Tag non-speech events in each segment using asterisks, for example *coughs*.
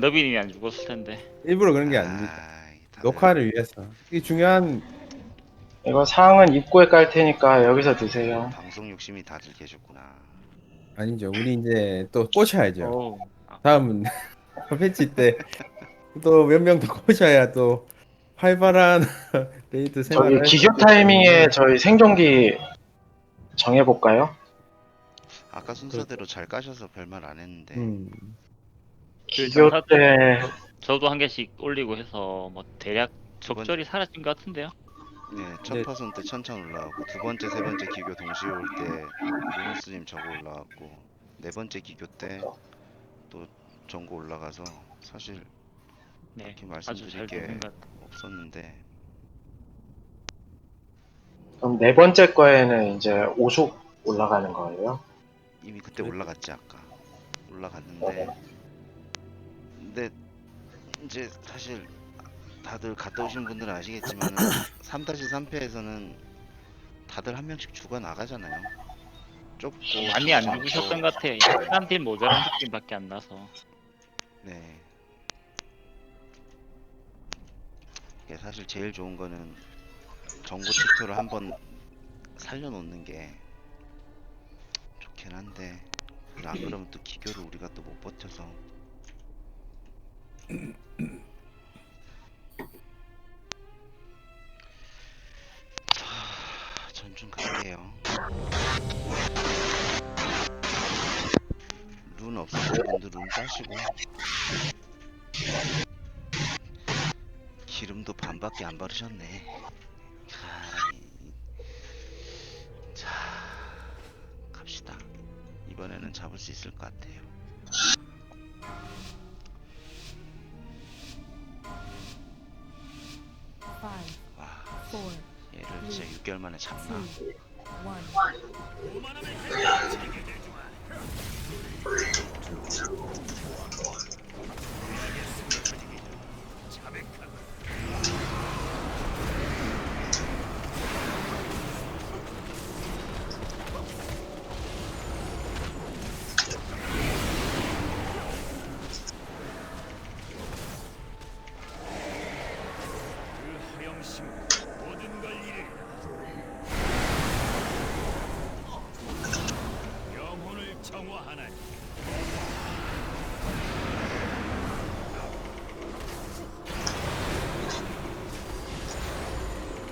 너빈이 안 죽었을 텐데. 일부러 그런 게 아닙니다. 아이, 다들 녹화를 위해서. 이게 중요한 이거 상은 입구에 깔 테니까 여기서 드세요. 방송 욕심이 다들 계셨구나. 아니죠. 우리 이제 또 꽂혀야죠. 오. 다음은 패치 때 또 몇 명더 꽂아야 또 활발한 *laughs* 데이트 저희 생활을 기교 타이밍에 저희 생존기 정해볼까요? 아까 순서대로 잘 까셔서 별말 안 했는데 음. 기교 때 저도 한 개씩 올리고 해서 뭐 대략 적절히 사라진 것 같은데요. 네, 첫 네. 파손 때 천천 올라가고 두 번째, 세 번째 기교 동시에 올 때 루무스님 저거 올라갔고 네 번째 기교 때또 전고 올라가서 사실 네. 이렇게 아주 말씀드릴 잘게 되는 것 같아요. 없었는데 그럼 네 번째 거에는 이제 오숙 올라가는 거예요. 이미 그때 네. 올라갔지 아까 올라갔는데 근데 이제 사실 다들 갔다 오신 분들은 아시겠지만 3-3패에서는 *coughs* 다들 한 명씩 죽어 나가잖아요 좁고 많이 안 좁고 죽으셨던 것 같아요. 약간 딜 모자란 느낌밖에 안 나서. 네 이게 사실 제일 좋은 거는 정보 틱토를 한번 살려놓는 게 좋긴 한데 안 그러면 또 기교를 우리가 또 못 버텨서 자, 전중 갈게요. 룬 없으신 분들 룬 따시고 기름도 반밖에 안 바르셨네. 자, 갑시다. 이번에는 잡을 수 있을 것 같아요. 얘를 진짜 6개월 만에 잡나?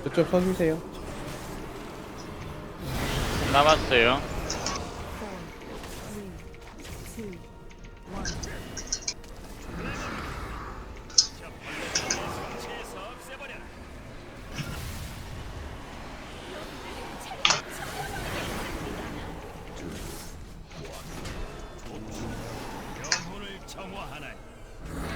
저쪽 서주세요. 남았어요. One. 오,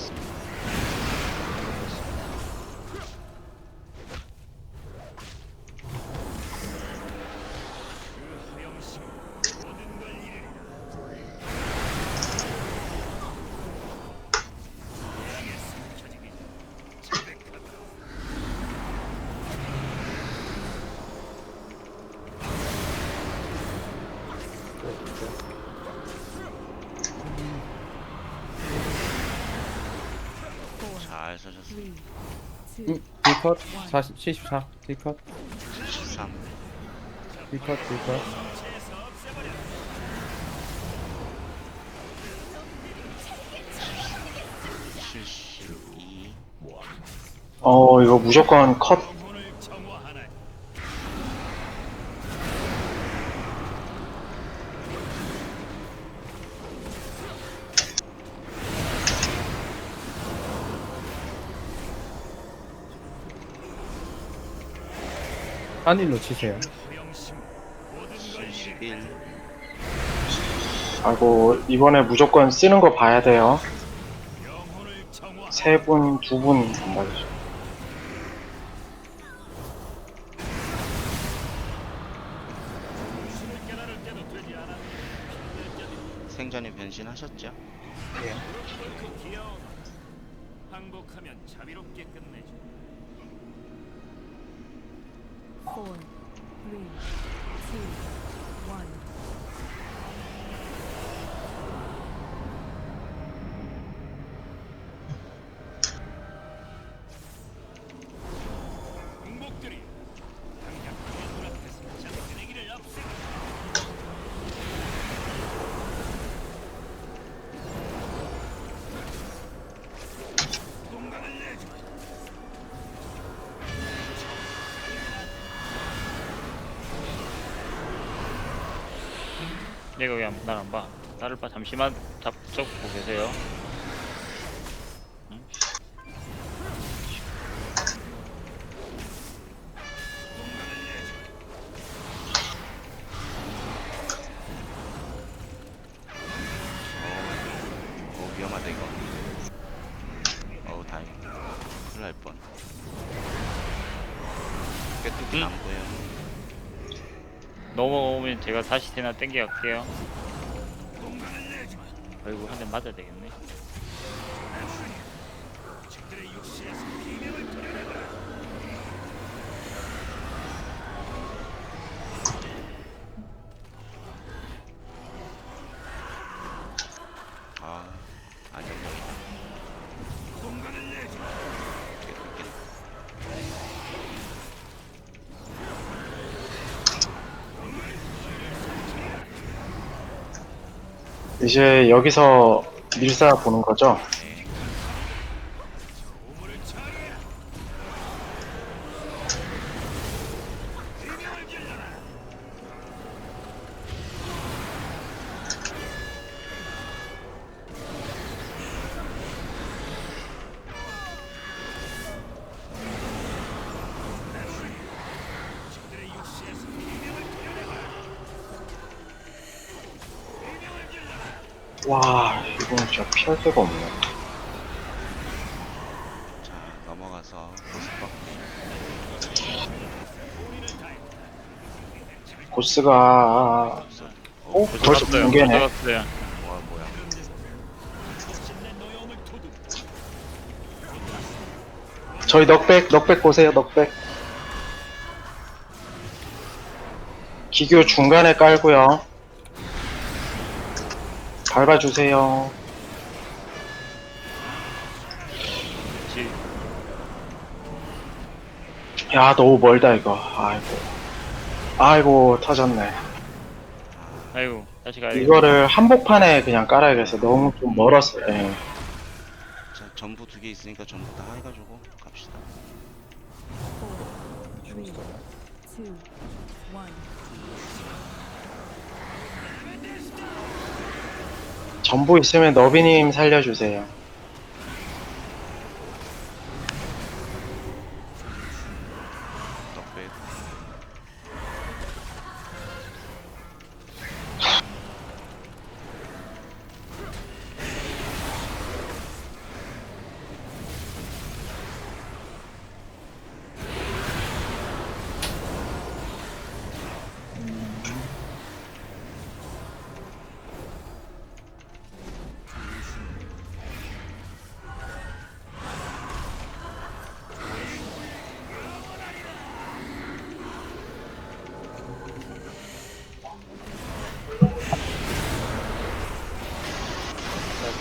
잘 two, 음, 딜컷 40, 74. 딜컷, 73. 딜컷, 딜컷. 이어 이거 무조건 컷. 한일로 치세요. 71. 아이고 이번에 무조건 쓰는 거 봐야 돼요. 세 분, 두 분안 받으셔. 생전에 변신하셨죠? 항복하면 자비롭게 끝내죠. Four, three, two. 얘가 왜날안 봐? 나를 봐. 잠시만 잡적 보고 계세요. 넘어오면 제가 다시 대나 땡겨 갈게요. 아이고 한 대 맞아야 되겠네. 이제 여기서 밀사 보는 거죠? 와, 이건 진짜 피할 데가 없네. 자 넘어가서 보스가 어? 어, 벌써 붕괴네. 들어갔어요. 뭐야 뭐야 저희 넉백 넉백 보세요 넉백 기교 중간에 깔고요 밟아주세요. 지- 야 너무 멀다 이거. 아이고. 아이고 터졌네. 아이고 다시 가야 돼. 이거를 한복판에 그냥 깔아야겠어. 너무 좀 멀었어요 예. 자 전부 두 개 있으니까 전부 다 해가지고 갑시다. Three, two, one. 전부 있으면 너비님 살려주세요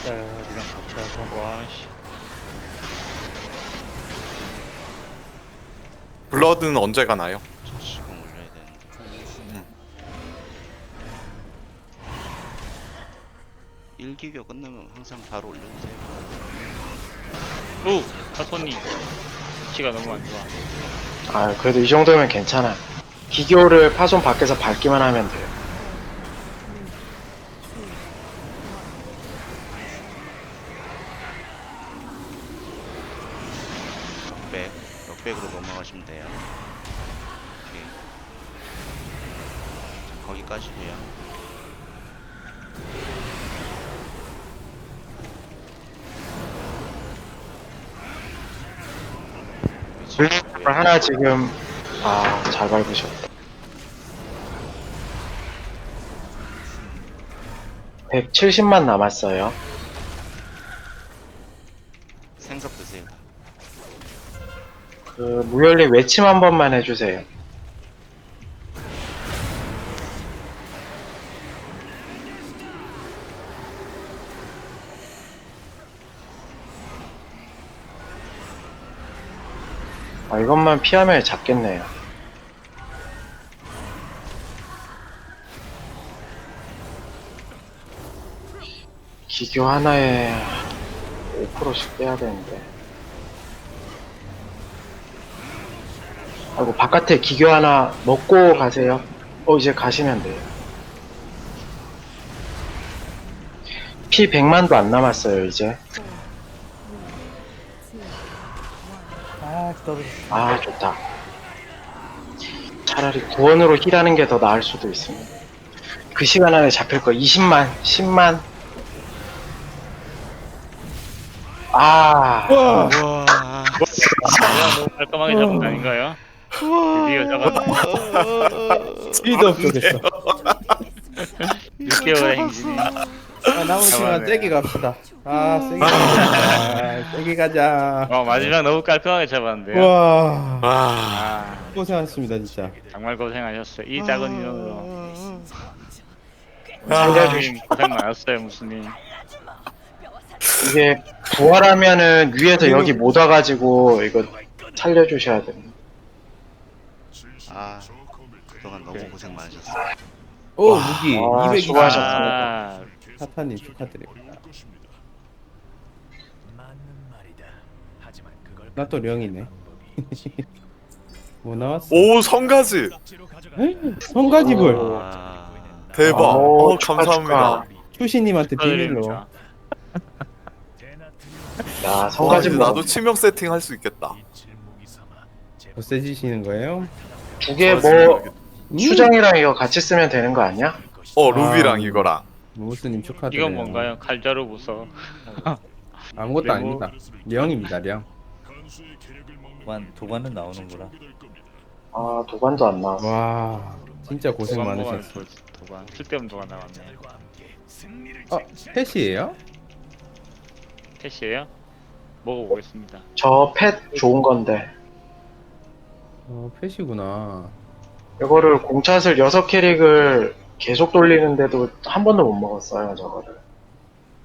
짤짤이랑 같이 하서 와씨. 블러드는 언제 가 나요? 저 지금 올려야 되는데 일기교 끝나면 항상 바로 올려주세요 오 사손님 위치가 너무 안 좋아. 아 그래도 이 정도면 괜찮아 기교를 파손 밖에서 밟기만 하면 돼요 역백 역백으로 넘어가시면 돼요 오케이 자, 거기까지고요 하나 지금 아 잘 밟으셨다. 170만 남았어요. 생석 드세요. 그 무열리 외침 한 번만 해주세요 아 이것만 피하면 잡겠네요. 기교 하나에 5%씩 빼야 되는데. 아이고 바깥에 기교 하나 먹고 가세요. 어 이제 가시면 돼요. 피 100만도 안 남았어요 이제. 떨어졌어. 아 좋다. 차라리 구원으로 힐하는 게 더 나을 수도 있습니다. 그 시간 안에 잡힐 거 20만, 10만. 아, 와, 우와. 너무 깔끔하게 잡은 거 아닌가요? 드디어 잡았다. *laughs* 스피드 업적했어. 6개월의 *laughs* 행진이. 아, 남은 시간. 세게 갑시다. 아, 세게 가자. 세게 가자. 어 마지막 너무 깔끔하게 잡았는데요. 와, 아, 아 고생하셨습니다, 진짜. 정말 고생하셨어요. 이 작은 인원으로. 아, 상대주님 고생 많았어요 무슨님. 이게 부활하면은 위에서 여기 못 와가지고 이거 살려주셔야 됩니다. 아 그동안 너무 고생 많으셨어. 오, 무기. 와, 200이 수고하셨습니다. 아 사탄님 축하드립니다. 나 또 령이네. 뭐 나왔어? 오 성가지 억지로 가져가. 성가집을 와. 대박. 오, 어, 축하, 감사합니다. 추신님한테 비밀로. 야, 와, 성가지 뭐 나도 치명 세팅 할 수 있겠다. 더 세지시는 거예요? 두개 어, 뭐 음, 이거 같이 쓰면 되는 거 아니야? 어 루비랑 아. 이거랑. 무스님 축하드려요. 이건 뭔가요? 칼자루 부서. *laughs* 아무것도 네, 아닙니다. 령입니다, 령. 도관 도관은 나오는구나. 아, 도관도 안 나왔어. 와, 진짜 고생 도관 보관 많으셨어. 도- 도관 쓸데없는 도관 나왔네. 어, 펫이에요? 캐시예요? 먹어보겠습니다. 저 펫 좋은 건데. 어, 펫이구나. 이거를 공차슬 6캐릭을 계속 돌리는데도 한 번도 못 먹었어요, 저거를.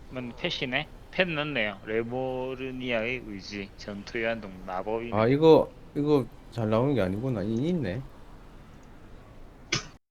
그러면 펫이네? 펫 넣네요. 레모르니아의 의지, 전투의 한동, 마법이. 아, 이거, 이거 잘 나오는 게 아니구나. 이 있네.